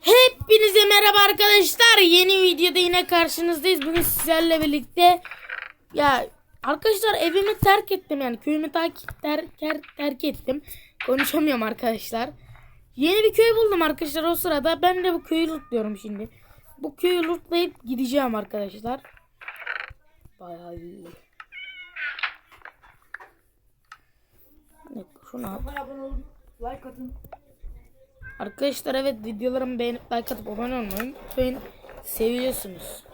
Hepinize merhaba arkadaşlar. Yeni videoda yine karşınızdayız. Bugün sizlerle birlikte ya arkadaşlar evimi terk ettim yani köyümü terk, terk, terk, ettim. Konuşamıyorum arkadaşlar. Yeni bir köy buldum arkadaşlar o sırada. Ben de bu köyü lootluyorum şimdi. Bu köyü lootlayıp gideceğim arkadaşlar. Bayağı iyi. Kanala abone olun. Like atın. Arkadaşlar evet videolarımı beğenip like atıp abone olmayı unutmayın. Seviyorsunuz.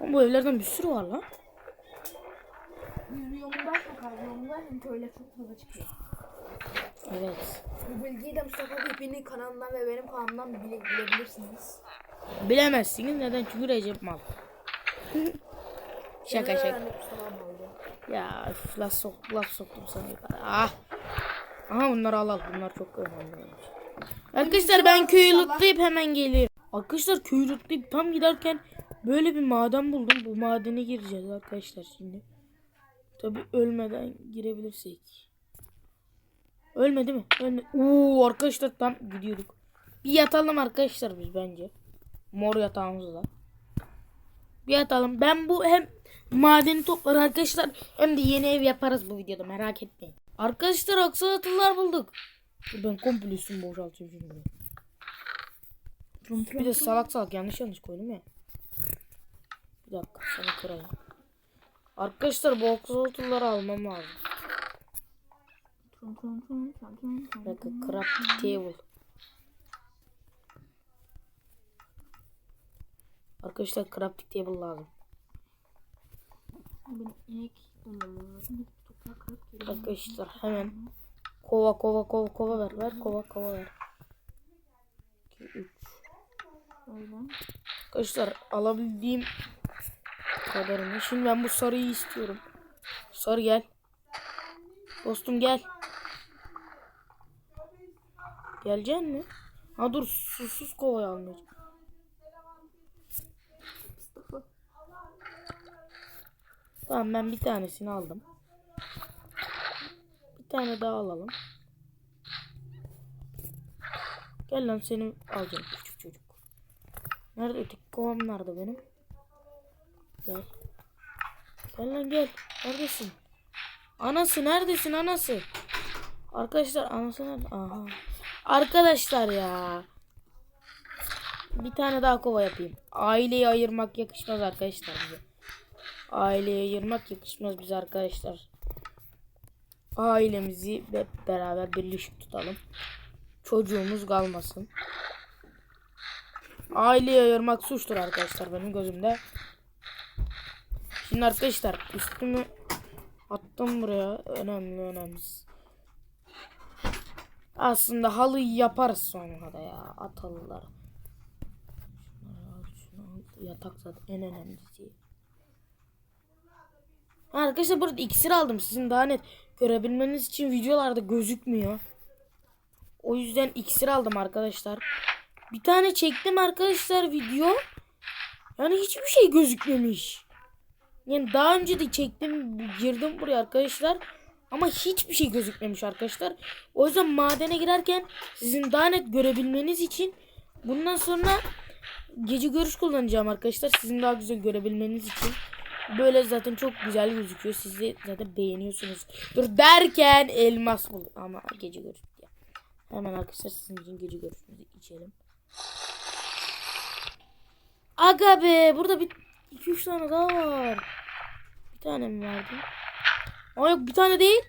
Ama bu evlerden bir sürü var lan. Yolundaysa kalbi yolundaysa köyle çok fazla çıkıyor. Evet. Bu bilgiyi de Mustafa Gülpin'in kanalından ve benim kanalımdan bile, bilebilirsiniz. Bilemezsiniz neden çünkü Recep mal. şaka şaka. Ya üf, laf, sok, laf soktum sana yukarı. Ah. Aha bunları al al. Bunlar çok önemli. Arkadaşlar ben köyü lootlayıp hemen geliyorum. Arkadaşlar köyü lootlayıp tam giderken böyle bir maden buldum. Bu madene gireceğiz arkadaşlar şimdi. Tabi ölmeden girebilirsek. Ölmedi mi? Ölmedi. Oo arkadaşlar tam gidiyorduk. Bir yatalım arkadaşlar biz bence. Mor yatağımızla. Bir yatalım. Ben bu hem madeni toplar arkadaşlar hem de yeni ev yaparız bu videoda merak etmeyin. Arkadaşlar aksalatlılar bulduk. Ben komple üstümü boşaltıyorum şimdi. Bir de salak salak yanlış yanlış koydum ya. Bir dakika sana kırayım. Arkadaşlar bu aksalatlıları almam lazım. Trum trum trum trum trum trum. Bir dakika crafting table. Arkadaşlar crafting table lazım. Benim inek bulmam lazım. Arkadaşlar hemen kova kova kova kova ver ver kova kova ver. 2 3 Öyle. Arkadaşlar alabildiğim kadarını. Şimdi ben bu sarıyı istiyorum. Sarı gel. Dostum gel. Geleceksin mi? Ha dur susuz kovayı almayacağım. Tamam ben bir tanesini aldım. Tane daha alalım. Gel lan seni alacağım küçük çocuk. Nerede öteki kovam nerede benim? Gel. Gel lan gel. Neredesin? Anası neredesin anası? Arkadaşlar anası nerede? Aha. Arkadaşlar ya. Bir tane daha kova yapayım. Aileyi ayırmak yakışmaz arkadaşlar bize. Aileye ayırmak yakışmaz bize arkadaşlar. Ailemizi hep beraber birleşik tutalım. Çocuğumuz kalmasın. Aileye ayırmak suçtur arkadaşlar benim gözümde. Şimdi arkadaşlar üstümü attım buraya. Önemli önemli. Aslında halıyı yaparız sonra da ya. At halıları. Yatak zaten en önemlisi. Arkadaşlar burada iksir aldım. Sizin daha net görebilmeniz için videolarda gözükmüyor. O yüzden iksir aldım arkadaşlar. Bir tane çektim arkadaşlar video. Yani hiçbir şey gözükmemiş. Yani daha önce de çektim girdim buraya arkadaşlar. Ama hiçbir şey gözükmemiş arkadaşlar. O yüzden madene girerken sizin daha net görebilmeniz için bundan sonra gece görüş kullanacağım arkadaşlar. Sizin daha güzel görebilmeniz için. Böyle zaten çok güzel gözüküyor. Siz de zaten beğeniyorsunuz. Dur derken elmas bul. Ama gece görüş diye. Hemen arkadaşlar sizin için gece görüşümüzü içelim. Aga be burada bir 2-3 tane daha var. Bir tane mi vardı? Aa yok bir tane değil.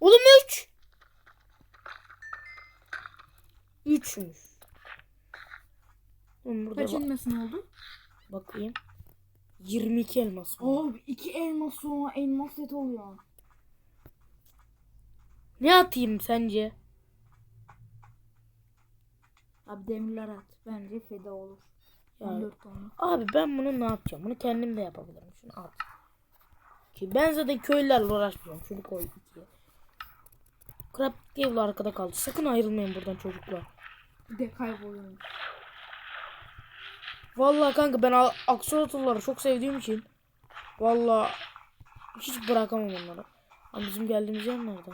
Oğlum 3. 3'müş. Oğlum burada Kaç bak- elmasın oldu? Bakayım. 22 elmas var. Oo iki elmas sonra elmas set oluyor. Ne atayım sence? Abi demirler at. Bence feda olur. Ya, 14 tane. abi ben bunu ne yapacağım? Bunu kendim de yapabilirim. Şunu at. Ki ben zaten köylülerle uğraşmıyorum. Şunu koy ikiye. Crab Cave arkada kaldı. Sakın ayrılmayın buradan çocuklar. Bir de kayboluyor. Vallahi kanka ben a- aksolotluları çok sevdiğim için vallahi hiç bırakamam onları. Ama bizim geldiğimiz yer nerede?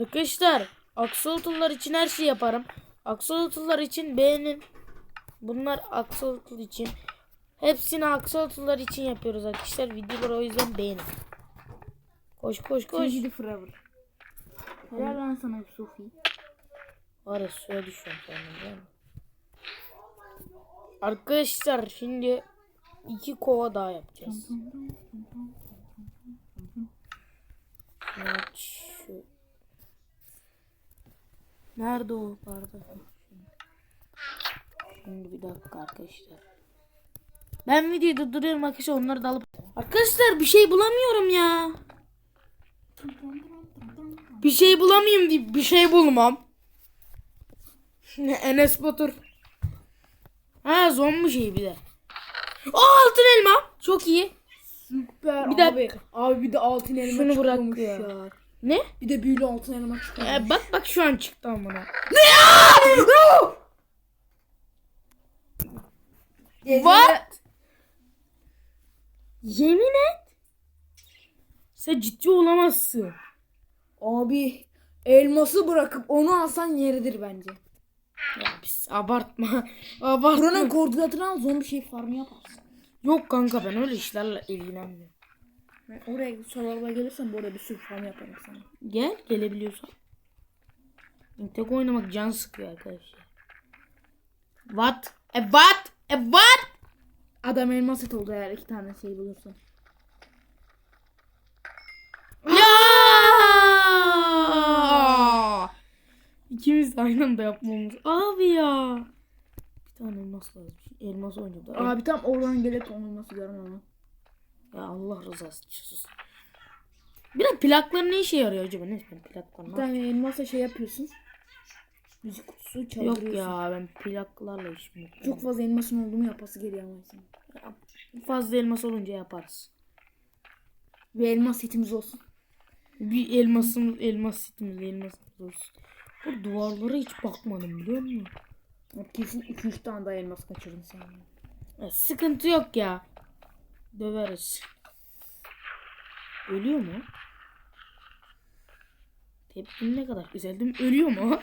Arkadaşlar aksolotlular için her şeyi yaparım. Aksolotlular için beğenin. Bunlar aksolotlu için. Hepsini aksolotlular için yapıyoruz arkadaşlar. Videoları o yüzden beğenin. Koş koş koş. Gidi forever. Helal lan sana Sofi. Var ya suya düşüyorum kendim değil mi? Arkadaşlar şimdi iki kova daha yapacağız. Evet, şu. Nerede o bardak? Şimdi bir dakika arkadaşlar. Ben videoyu durduruyorum arkadaşlar onları da alıp. Arkadaşlar bir şey bulamıyorum ya. Bir şey bulamayayım deyip bir şey bulmam. Enes Batur. Ha zombi şey bir de. Aa altın elma. Çok iyi. Süper Bir abi. dakika. Abi bir de altın elma Şunu bırak ya. ya. Ne? Bir de büyülü altın elma çıkıyor. Ee, bak bak şu an çıktı amına. What? Yemin et. Sen ciddi olamazsın. Abi elması bırakıp onu alsan yeridir bence. Ya pis abartma. Abartma. Buranın koordinatını al zombi şey farmı yaparsın. Yok kanka ben öyle işlerle ilgilenmiyorum. Oraya sorularla gelirsen bu arada bir sürü farm yaparım sana. Gel gelebiliyorsan. Tek oynamak can sıkıyor arkadaşlar. What? E what? E what? Adam elmas set oldu eğer iki tane şey bulursan. İkimiz de aynı anda yapmamız. Abi ya. Bir tane elmas lazım. Elmas oynadı. Abi. Abi tam oradan gelip nasıl görmem ama. Ya Allah rızası için sus. Bir de plaklar ne işe yarıyor acaba? Ne ben plaklar Bir ne- tane elmasla şey yapıyorsun. Müzik kutusu çaldırıyorsun. Yok ya ben plaklarla işim yok. Çok fazla elmasın olduğunu yapası geliyor ama senin. Fazla elmas olunca yaparız. Ve elmas setimiz olsun. Bir elmasımız, elmas setimiz, elmasımız olsun. Bu duvarlara hiç bakmadım biliyor musun? Kesin 2-3 tane daha elmas kaçırdın sen. Ya, sıkıntı yok ya. Döveriz. Ölüyor mu? Tepkin ne kadar güzel değil mi? Ölüyor mu?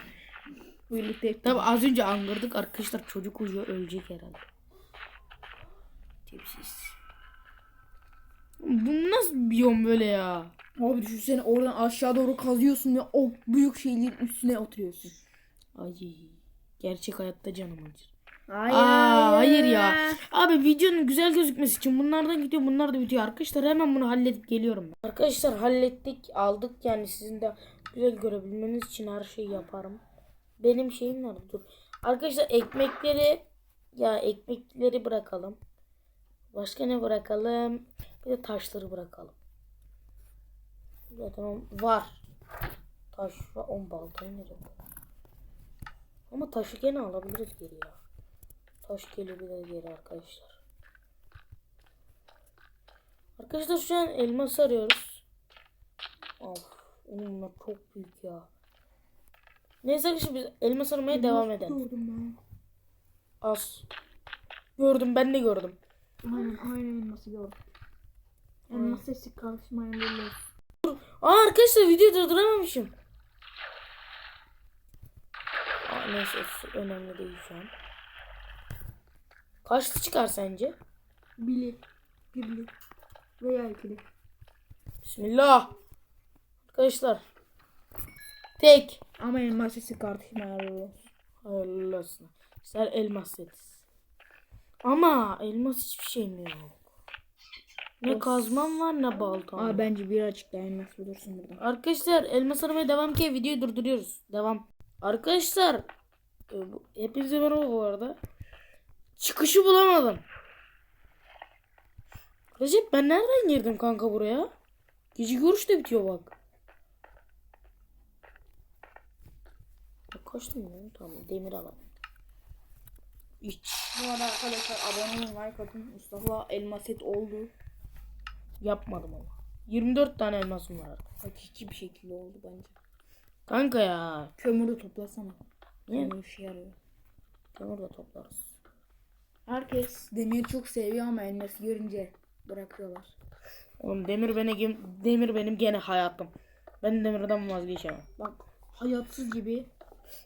Birlikte Tabi az önce angırdık arkadaşlar çocuk uyuyor ölecek herhalde. Tipsiz. Bu nasıl biyom böyle ya? Abi düşünsene oradan aşağı doğru kazıyorsun ve o büyük şeylerin üstüne oturuyorsun. Ay gerçek hayatta canım acır. Hayır, Aa, hayır ya. Abi videonun güzel gözükmesi için bunlardan gidiyor bunlar da bitiyor. Arkadaşlar hemen bunu halledip geliyorum ben. Arkadaşlar hallettik aldık yani sizin de güzel görebilmeniz için her şeyi yaparım. Benim şeyim nerede dur. Arkadaşlar ekmekleri ya ekmekleri bırakalım. Başka ne bırakalım? Bir de taşları bırakalım. Zaten o- var. Taş. On baltayı nereye koyalım? Ama taşı gene alabiliriz geri ya. Taş gelebilir geri arkadaşlar. Arkadaşlar şu an elmas arıyoruz. Of. Bunlar çok büyük ya. Neyse arkadaşlar biz elmas aramaya devam edelim. Gördüm ben. Az. Gördüm ben de gördüm. Aynen aynen elması gördüm. Elmas sesi karışmayan böyle. Aa arkadaşlar videoyu durduramamışım. Aa, neyse önemli değil şu an. Kaçlı çıkar sence? Bili. Birli. Veya ikili. Bismillah. Arkadaşlar. Tek. Ama elmas sesi karışmayan Hayırlı olsun. İster elmas setiz. Ama elmas hiçbir şeyim yok. Ne kazmam var ne baltam. Aa bence birazcık daha elmas bulursun buradan. Arkadaşlar elmas aramaya devam ki videoyu durduruyoruz. Devam. Arkadaşlar e, hepinize merhaba bu arada. Çıkışı bulamadım. Recep ben nereden girdim kanka buraya? Gece görüş de bitiyor bak. Kaçtım ya tamam demir alalım. Hiç Bu arada arkadaşlar abone olun like atın. Mustafa elmas set oldu. Yapmadım ama. 24 tane elmasım var. Hakiki bir şekilde oldu bence. Kanka ya. Kömürü toplasana. Niye? Kömür işe yarıyor. Kömür de toplarız. Herkes demiri çok seviyor ama elması görünce bırakıyorlar. Oğlum demir benim demir benim gene hayatım. Ben demirden vazgeçemem. Bak hayatsız gibi.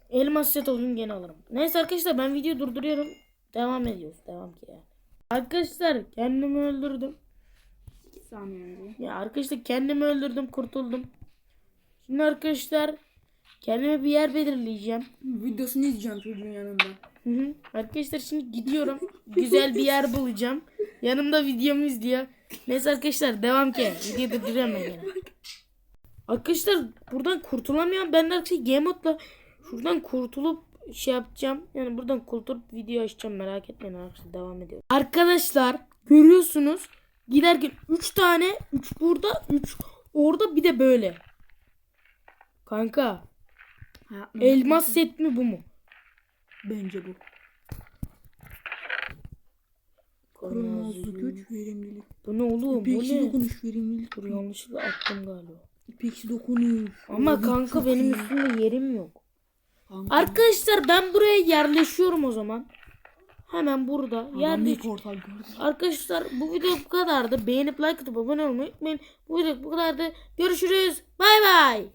Elmas set olayım gene alırım. Neyse arkadaşlar ben videoyu durduruyorum. Devam ediyoruz. Devam ki ya. Arkadaşlar kendimi öldürdüm. Saniye önce. Ya arkadaşlar kendimi öldürdüm kurtuldum. Şimdi arkadaşlar kendime bir yer belirleyeceğim. Videosunu izleyeceğim çocuğun yanında. Hı hı. Arkadaşlar şimdi gidiyorum. Güzel bir yer bulacağım. Yanımda videomu izliyor. Neyse arkadaşlar devam ki. Videoyu ben gene. Arkadaşlar buradan kurtulamıyorum. Ben de arkadaşlar game mode'la şuradan kurtulup şey yapacağım. Yani buradan kurtulup video açacağım. Merak etmeyin arkadaşlar devam ediyor. Arkadaşlar görüyorsunuz. Giderken 3 tane 3 burada 3 orada bir de böyle. Kanka Ha, elmas set mi bu mu? Bence bu. Kırmızı güç verimlilik. Bu ne oğlum? Bu İpeksi ne? dokunuş verimlilik. Dur yanlışlıkla attım galiba. İpeksi dokunuş. Ama Abi, kanka benim iyi. üstümde yerim yok. Kanka, Arkadaşlar ben buraya yerleşiyorum o zaman. Hemen burada gördü. Arkadaşlar bu video bu kadardı. Beğenip like atıp abone olmayı unutmayın. Bu video bu kadardı. Görüşürüz. Bay bay.